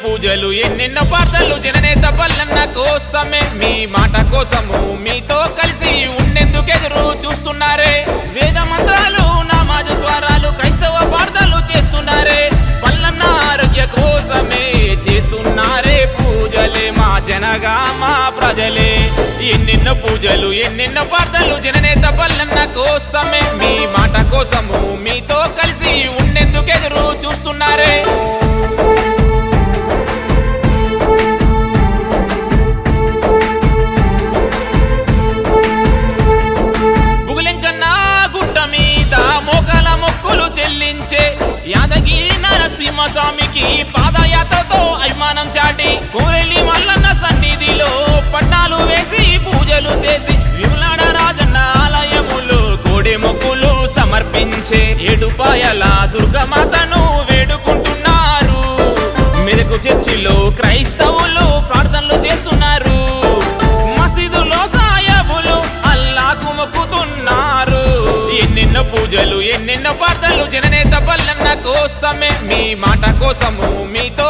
పూజలు ఎన్నెన్నో పాటలు జననేత బల్లన్న కోసమే. మీ మాట కోసము మీతో కలిసి ఉండేందుకెదురు చూస్తున్నారే. వేద మంత్రాలు నామాజ స్వరాలు క్రైస్తవ వార్తలు చేస్తున్నారే. బల్లన్న ఆరోగ్య కోసమే చేస్తున్నారే పూజలే మా జనగా మా ప్రజలే. ఎన్నెన్నో పూజలు ఎన్నెన్నో పాటలు జననేత బల్లన్న కోసమే. మీ మాట కోసము మీతో కలిసి ఉండేందుకెదురు చూస్తున్నారే. నరసింహస్వామికి స్వామికి పాదయాత్రతో అభిమానం చాటి కోరెల్లి మల్లన్న సన్నిధిలో పట్టాలు వేసి పూజలు చేసి విమలాడ రాజన్న ఆలయములు కోడి మొక్కులు సమర్పించే ఏడుపాయల దుర్గమాతను వేడుకుంటున్నారు. మెరుగు చర్చిలో క్రైస్తవులు ప్రార్థనలు చేస్తున్నారు. మసీదులో సాయబులు అల్లాకు మొక్కుతున్నారు. ఎన్నెన్నో పూజలు ఎన్నెన్నో ప్రార్థనలు జననేత బల్లన్న కోసమే మీ మాట కోసము మీతో